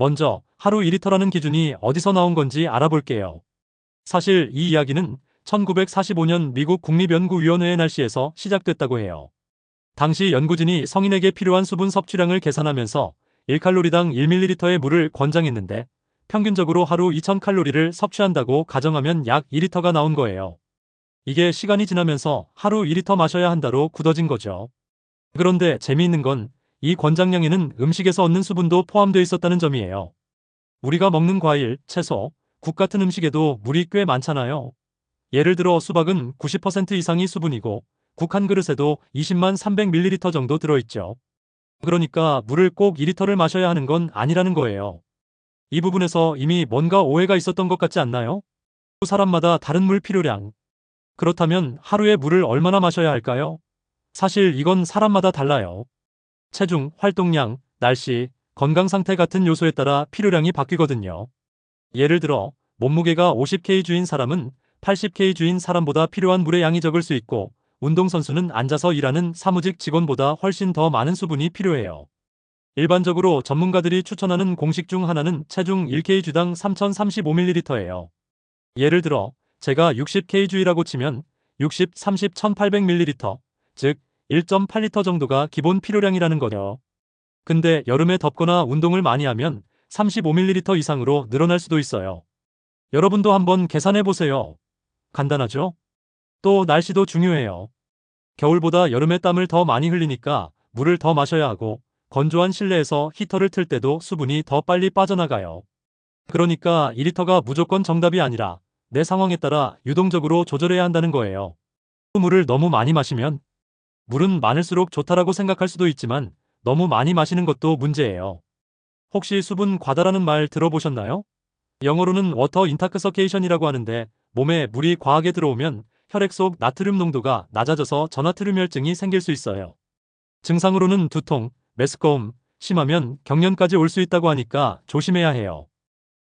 먼저 하루 2리터라는 기준이 어디서 나온 건지 알아볼게요. 사실 이 이야기는 1945년 미국 국립연구위원회의 날씨에서 시작됐다고 해요. 당시 연구진이 성인에게 필요한 수분 섭취량을 계산하면서 1칼로리당 1ml의 물을 권장했는데 평균적으로 하루 2000칼로리를 섭취한다고 가정하면 약 2리터가 나온 거예요. 이게 시간이 지나면서 하루 2리터 마셔야 한다로 굳어진 거죠. 그런데 재미있는 건 이 권장량에는 음식에서 얻는 수분도 포함되어 있었다는 점이에요. 우리가 먹는 과일, 채소, 국 같은 음식에도 물이 꽤 많잖아요. 예를 들어 수박은 90% 이상이 수분이고 국 한 그릇에도 20만 300ml 정도 들어있죠. 그러니까 물을 꼭 2리터를 마셔야 하는 건 아니라는 거예요. 이 부분에서 이미 뭔가 오해가 있었던 것 같지 않나요? 사람마다 다른 물 필요량. 그렇다면 하루에 물을 얼마나 마셔야 할까요? 사실 이건 사람마다 달라요. 체중, 활동량, 날씨, 건강 상태 같은 요소에 따라 필요량이 바뀌거든요. 예를 들어 몸무게가 50kg인 사람은 80kg인 사람보다 필요한 물의 양이 적을 수 있고 운동선수는 앉아서 일하는 사무직 직원보다 훨씬 더 많은 수분이 필요해요. 일반적으로 전문가들이 추천하는 공식 중 하나는 체중 1kg당 3035ml예요. 예를 들어 제가 60kg이라고 치면 60, 30, 1800ml, 즉 1.8리터 정도가 기본 필요량이라는 거죠. 근데 여름에 덥거나 운동을 많이 하면 35ml 이상으로 늘어날 수도 있어요. 여러분도 한번 계산해 보세요. 간단하죠? 또 날씨도 중요해요. 겨울보다 여름에 땀을 더 많이 흘리니까 물을 더 마셔야 하고 건조한 실내에서 히터를 틀 때도 수분이 더 빨리 빠져나가요. 그러니까 2리터가 무조건 정답이 아니라 내 상황에 따라 유동적으로 조절해야 한다는 거예요. 물을 너무 많이 마시면 물은 많을수록 좋다라고 생각할 수도 있지만 너무 많이 마시는 것도 문제예요. 혹시 수분 과다라는 말 들어보셨나요? 영어로는 워터 인타크서케이션이라고 하는데 몸에 물이 과하게 들어오면 혈액 속 나트륨 농도가 낮아져서 전하트륨혈증이 생길 수 있어요. 증상으로는 두통, 메스꺼움, 심하면 경련까지 올 수 있다고 하니까 조심해야 해요.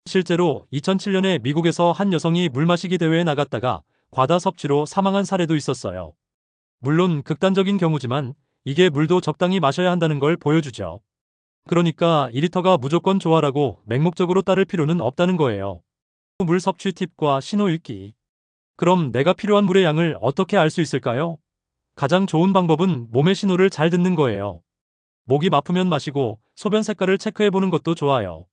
실제로 2007년에 미국에서 한 여성이 물 마시기 대회에 나갔다가 과다 섭취로 사망한 사례도 있었어요. 물론 극단적인 경우지만 이게 물도 적당히 마셔야 한다는 걸 보여주죠. 그러니까 2리터가 무조건 좋아라고 맹목적으로 따를 필요는 없다는 거예요. 물 섭취 팁과 신호 읽기. 그럼 내가 필요한 물의 양을 어떻게 알 수 있을까요? 가장 좋은 방법은 몸의 신호를 잘 듣는 거예요. 목이 아프면 마시고 소변 색깔을 체크해 보는 것도 좋아요.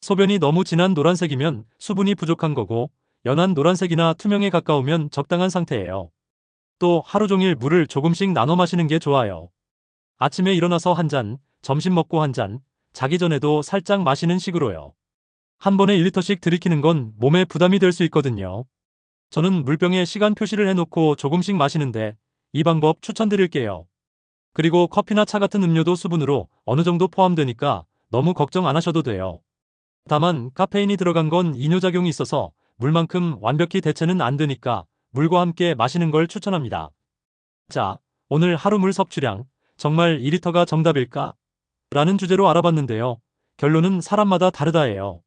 소변이 너무 진한 노란색이면 수분이 부족한 거고 연한 노란색이나 투명에 가까우면 적당한 상태예요. 또 하루 종일 물을 조금씩 나눠 마시는 게 좋아요. 아침에 일어나서 한 잔, 점심 먹고 한 잔, 자기 전에도 살짝 마시는 식으로요. 한 번에 1리터씩 들이키는 건 몸에 부담이 될 수 있거든요. 저는 물병에 시간 표시를 해놓고 조금씩 마시는데 이 방법 추천드릴게요. 그리고 커피나 차 같은 음료도 수분으로 어느 정도 포함되니까 너무 걱정 안 하셔도 돼요. 다만 카페인이 들어간 건 이뇨작용이 있어서 물만큼 완벽히 대체는 안 되니까 물과 함께 마시는 걸 추천합니다. 자, 오늘 하루 물 섭취량 정말 2리터가 정답일까? 라는 주제로 알아봤는데요. 결론은 사람마다 다르다예요.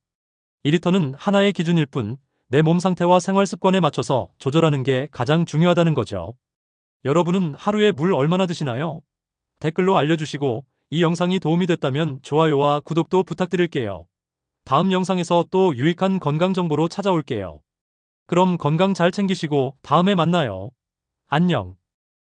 2리터는 하나의 기준일 뿐 내 몸 상태와 생활 습관에 맞춰서 조절하는 게 가장 중요하다는 거죠. 여러분은 하루에 물 얼마나 드시나요? 댓글로 알려주시고 이 영상이 도움이 됐다면 좋아요와 구독도 부탁드릴게요. 다음 영상에서 또 유익한 건강 정보로 찾아올게요. 그럼 건강 잘 챙기시고 다음에 만나요. 안녕.